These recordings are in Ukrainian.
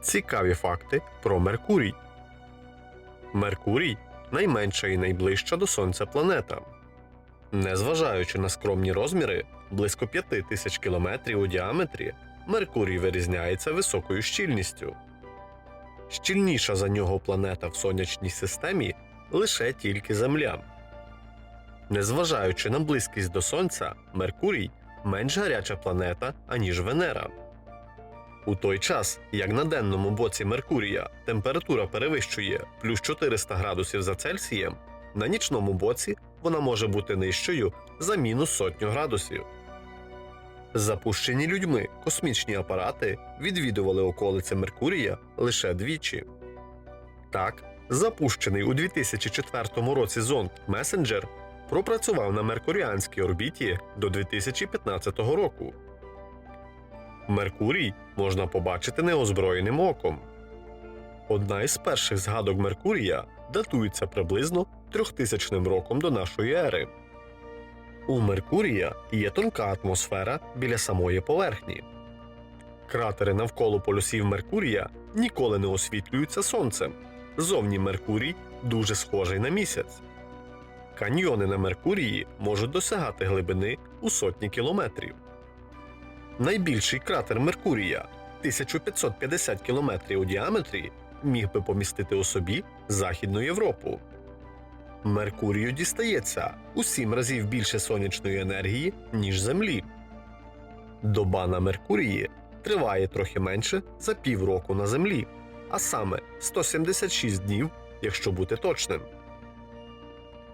Цікаві факти про Меркурій. Меркурій найменша і найближча до Сонця планета. Незважаючи на скромні розміри, близько 5 тисяч кілометрів у діаметрі, Меркурій вирізняється високою щільністю. Щільніша за нього планета в сонячній системі лише тільки Земля. Незважаючи на близькість до Сонця, Меркурій менш гаряча планета, аніж Венера. У той час, як на денному боці Меркурія температура перевищує плюс 400 градусів за Цельсієм, на нічному боці вона може бути нижчою за мінус сотню градусів. Запущені людьми космічні апарати відвідували околиці Меркурія лише двічі. Так, запущений у 2004 році зонд Messenger пропрацював на меркуріанській орбіті до 2015 року. Меркурій можна побачити неозброєним оком. Одна із перших згадок Меркурія датується приблизно 3000 роком до нашої ери. У Меркурія є тонка атмосфера біля самої поверхні. Кратери навколо полюсів Меркурія ніколи не освітлюються сонцем. Зовні Меркурій дуже схожий на місяць. Каньйони на Меркурії можуть досягати глибини у сотні кілометрів. Найбільший кратер Меркурія 1550 кілометрів у діаметрі міг би помістити у собі Західну Європу. Меркурію дістається у сім разів більше сонячної енергії, ніж Землі. Доба на Меркурії триває трохи менше за півроку на Землі, а саме 176 днів, якщо бути точним.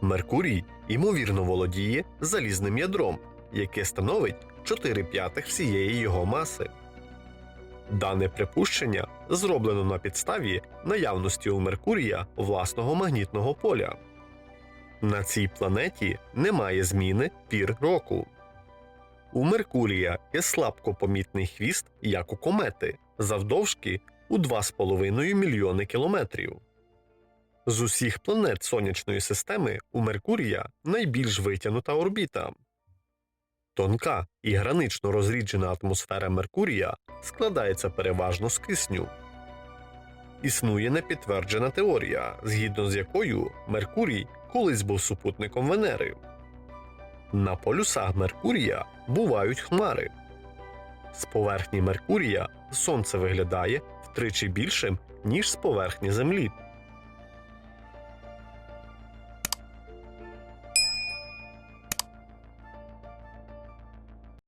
Меркурій ймовірно володіє залізним ядром, яке становить 4 п'ятих всієї його маси. Дане припущення зроблено на підставі наявності у Меркурія власного магнітного поля. На цій планеті немає зміни пір року. У Меркурія є слабко помітний хвіст, як у комети, завдовжки у 2,5 мільйони кілометрів. З усіх планет сонячної системи у Меркурія найбільш витягнута орбіта. Тонка і гранично розріджена атмосфера Меркурія складається переважно з кисню. Існує непідтверджена теорія, згідно з якою Меркурій колись був супутником Венери. На полюсах Меркурія бувають хмари. З поверхні Меркурія Сонце виглядає втричі більшим, ніж з поверхні Землі.